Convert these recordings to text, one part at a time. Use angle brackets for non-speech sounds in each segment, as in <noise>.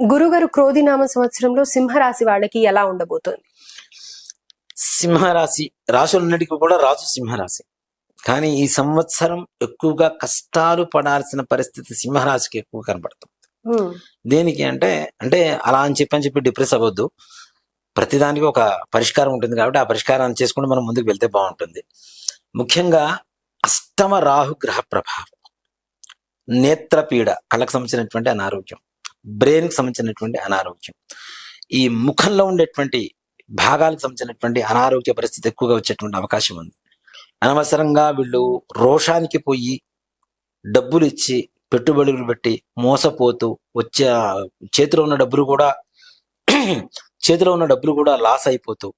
గురుగారు క్రోధినామ సంవత్సరంలో సింహరాశి వాళ్ళకి ఎలా ఉండబోతోంది? సింహరాశి రాశులన్నిటికీ కూడా రాజు సింహరాశి. కానీ ఈ సంవత్సరం ఎక్కువగా కష్టాలు పడాల్సిన పరిస్థితి సింహరాశికి ఎక్కువ కనబడుతుంది. దేనికి అంటే అంటే అలా అని చెప్పని చెప్పి డిప్రెస్ అవ్వద్దు. ప్రతిదానికి ఒక పరిష్కారం ఉంటుంది కాబట్టి ఆ పరిష్కారాన్ని చేసుకుంటూ మనం ముందుకు వెళ్తే బాగుంటుంది. ముఖ్యంగా అష్టమ రాహు గ్రహ ప్రభావం. నేత్రపీడ కళ్ళకు సంబంధించినటువంటి అనారోగ్యం. బ్రెయిన్కి సంబంధించినటువంటి అనారోగ్యం. ఈ ముఖంలో ఉండేటువంటి భాగాలకు సంబంధించినటువంటి అనారోగ్య పరిస్థితి ఎక్కువగా వచ్చేటువంటి అవకాశం ఉంది. అనవసరంగా వీళ్ళు రోషానికి పోయి డబ్బులు ఇచ్చి పెట్టుబడులు పెట్టి మోసపోతూ వచ్చే చేతిలో ఉన్న డబ్బులు కూడా <clears throat> చేతిలో ఉన్న డబ్బులు కూడా లాస్ అయిపోతూ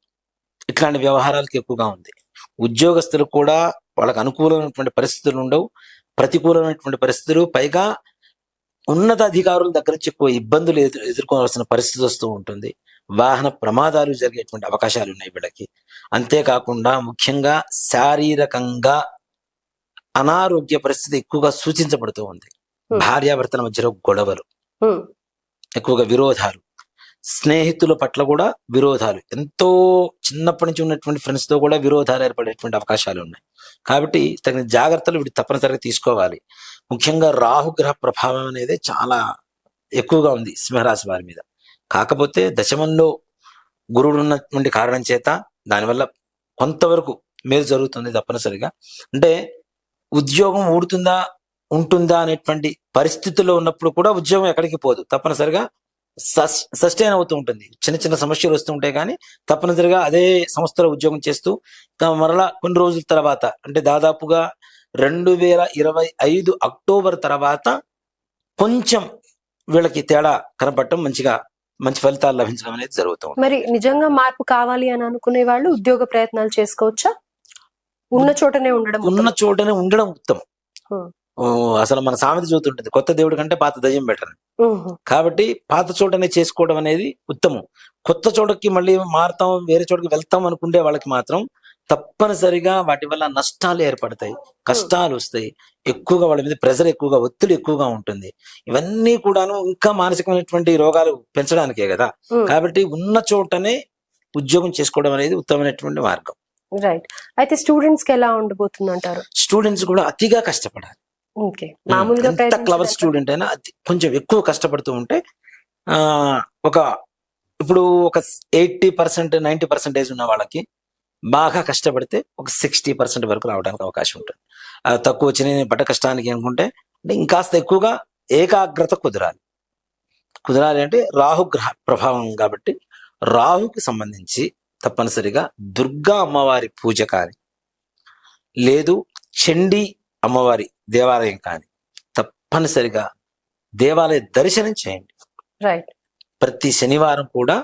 ఇట్లాంటి వ్యవహారాలకి ఎక్కువగా ఉంది. ఉద్యోగస్తులు కూడా వాళ్ళకు అనుకూలమైనటువంటి పరిస్థితులు ఉండవు. ప్రతికూలమైనటువంటి పరిస్థితులు పైగా ఉన్నత అధికారుల దగ్గర నుంచి ఎక్కువ ఇబ్బందులు ఎదు- ఎదుర్కోవాల్సిన పరిస్థితి వస్తూ ఉంటుంది. వాహన ప్రమాదాలు జరిగేటువంటి అవకాశాలు ఉన్నాయి వీళ్ళకి. అంతేకాకుండా ముఖ్యంగా శారీరకంగా అనారోగ్య పరిస్థితి ఎక్కువగా సూచించబడుతూ ఉంది. భార్యాభర్తల మధ్యలో గొడవలు. ఎక్కువగా విరోధాలు. స్నేహితుల పట్ల కూడా విరోధాలు. ఎంతో చిన్నప్పటి నుంచి ఉన్నటువంటి ఫ్రెండ్స్తో కూడా విరోధాలు ఏర్పడేటువంటి అవకాశాలు ఉన్నాయి. కాబట్టి తగిన జాగ్రత్తలు వీటి తప్పనిసరిగా తీసుకోవాలి. ముఖ్యంగా రాహుగ్రహ ప్రభావం అనేది చాలా ఎక్కువగా ఉంది సింహరాశి వారి మీద. కాకపోతే దశమంలో గురుడు ఉన్నటువంటి కారణం చేత దానివల్ల కొంతవరకు మేలు జరుగుతుంది తప్పనిసరిగా. అంటే ఉద్యోగం ఊడుతుందా ఉంటుందా అనేటువంటి పరిస్థితుల్లో ఉన్నప్పుడు కూడా ఉద్యోగం ఎక్కడికి పోదు. తప్పనిసరిగా సస్టైన్ అవుతూ ఉంటుంది. చిన్న చిన్న సమస్యలు వస్తూ ఉంటాయి కానీ తప్పనిసరిగా అదే సంస్థలో ఉద్యోగం చేస్తూ మరలా కొన్ని రోజుల తర్వాత అంటే దాదాపుగా రెండు వేల ఇరవై ఐదు అక్టోబర్ తర్వాత కొంచెం వీళ్ళకి తేడా కనపడటం మంచిగా మంచి ఫలితాలు లభించడం అనేది జరుగుతుంది మరి నిజంగా మార్పు కావాలి అని అనుకునే వాళ్ళు ఉద్యోగ ప్రయత్నాలు చేసుకోవచ్చా? ఉన్న చోటనే ఉండడం ఉన్న. చోటనే ఉండడం ఉత్తమం. అసలు మన సామెత చూస్తుంటుంది కొత్త దేవుడి కంటే పాత దయ్యం బెటర్ కాబట్టి పాత చోటనే చేసుకోవడం అనేది ఉత్తమం. కొత్త చోటకి మళ్ళీ మారుతాం వేరే చోటకి వెళ్తాం అనుకుంటే వాళ్ళకి మాత్రం తప్పనిసరిగా వాటి వల్ల నష్టాలు ఏర్పడతాయి కష్టాలు వస్తాయి. ఎక్కువగా వాళ్ళ మీద ప్రెజర్ ఎక్కువగా ఒత్తిడి ఎక్కువగా ఉంటుంది. ఇవన్నీ కూడాను ఇంకా మానసికమైనటువంటి రోగాలు పెంచడానికే కదా. కాబట్టి ఉన్న చోటనే ఉద్యోగం చేసుకోవడం అనేది ఉత్తమమైనటువంటి మార్గం. రైట్ అయితే స్టూడెంట్స్కి ఎలా ఉండబోతుంది అంటారు స్టూడెంట్స్ కూడా అతిగా కష్టపడాలి. ఓకే. మామూలుగా ఎంత క్లవర్ స్టూడెంట్ అయినా కొంచెం ఎక్కువ కష్టపడుతూ ఉంటే ఆ ఒక ఇప్పుడు ఒక ఎయిటీ పర్సెంట్ నైన్టీ పర్సెంటేజ్ ఉన్న వాళ్ళకి బాగా కష్టపడితే ఒక సిక్స్టీ పర్సెంట్ వరకు రావడానికి అవకాశం ఉంటుంది. తక్కువ వచ్చిన పడ్డ కష్టానికి అనుకుంటే అంటే ఇంకాస్త ఎక్కువగా ఏకాగ్రత కుదరాలి. కుదరాలి అంటే రాహు గ్రహ ప్రభావం కాబట్టి రాహుకి సంబంధించి తప్పనిసరిగా దుర్గా అమ్మవారి పూజ కానీ లేదు చండీ అమ్మవారి దేవాలయం కానీ తప్పనిసరిగా దేవాలయ దర్శనం చేయండి. రైట్ ప్రతి శనివారం కూడా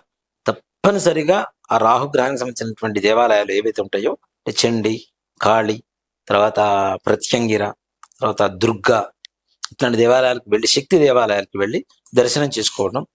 తప్పనిసరిగా ఆ రాహుగ్రహానికి సంబంధించినటువంటి దేవాలయాలు ఏవైతే ఉంటాయో చండి కాళి తర్వాత ప్రత్యంగిర తర్వాత దుర్గా ఇట్లాంటి దేవాలయాలకు వెళ్ళి శక్తి దేవాలయాలకు వెళ్ళి దర్శనం చేసుకోవడం.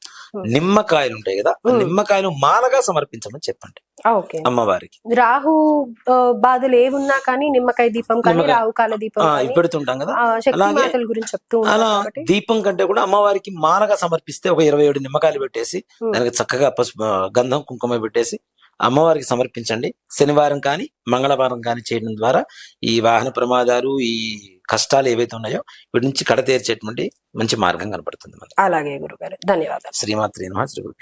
నిమ్మకాయలు ఉంటాయి కదా. నిమ్మకాయలు మాలగా సమర్పించమని చెప్పండి. అమ్మవారికి. రాహు బాధలు ఏమున్నా కానీ నిమ్మకాయ దీపం కానీ నిమ్మకాయ- రాహు కాల దీపం పెడుతుంటాం కదా. అలాగే గురించి చెప్తూ అలా దీపం కంటే కూడా అమ్మవారికి మాలగా సమర్పిస్తే ఒక ఇరవై ఏడు నిమ్మకాయలు పెట్టేసి. దానికి చక్కగా పసుపు గంధం కుంకుమ పెట్టేసి అమ్మవారికి సమర్పించండి. శనివారం కానీ మంగళవారం కానీ చేయడం ద్వారా ఈ వాహన ప్రమాదాలు ఈ కష్టాలు ఏవైతే ఉన్నాయో వీటి నుంచి కడతేర్చేటువంటి మంచి మార్గం కనపడుతుంది అలాగే గురుగారు. ధన్యవాదాలు. శ్రీమాత్రి నమః. శ్రీ గురు